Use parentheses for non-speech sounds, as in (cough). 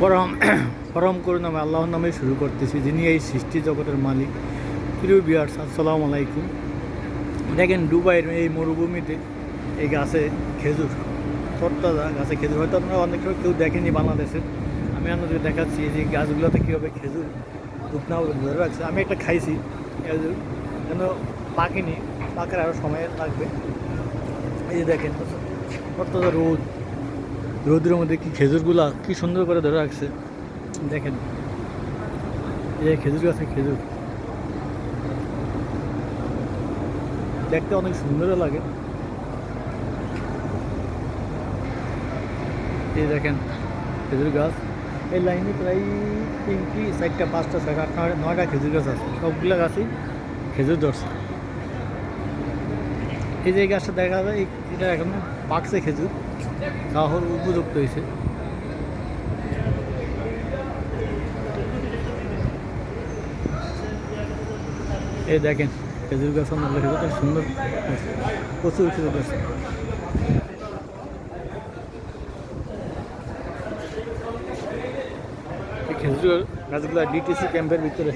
পরম (clears throat) পরম আমি আল্লাহর নামে শুরু করতেছি, যিনি এই সৃষ্টি জগতের মালিক। প্রিয় বিয়ার্স আসসালামু আলাইকুম। দেখেন, দুবাইয়ের এই মরুভূমিতে এই গাছে খেজুর, তরতাজা গাছে খেজুর। হয়তো আপনারা অনেক সময় কেউ দেখেনি বাংলাদেশে। আমি আপনাদের দেখাচ্ছি যে গাছগুলোতে কীভাবে খেজুর শুকনা ধরে রাখছে। আমি একটা খাইছি খেজুর, যেন পাকেনি, পাকার আরও সময় লাগবে। এই যে দেখেন, তরতাজা রোদ। রোদের মধ্যে কি খেজুরগুলা কি সুন্দর করে ধরে রাখছে? দেখেন। এই খেজুর গাছে খেজুর। দেখতে অনেক সুন্দরও লাগে। এই দেখেন, খেজুর গাছ। এই লাইনে প্রায় তিনটি, চারটা, পাঁচটা, ছয়টা, আটটা, নয়টা খেজুর গাছ আছে। সবগুলো গাছই খেজুর ধরছে। এই যে গাছটা দেখা যায় এটা এখন পাকছে খেজুর। খাওয়ার উপযুক্ত হয়েছে। এই দেখেন, খেজুর গাছ আমরা খেজুর গাছ সুন্দর। প্রচুর খেজুর গাছ। খেজুর গাছগুলো ডিটিসি ক্যাম্পের ভিতরে।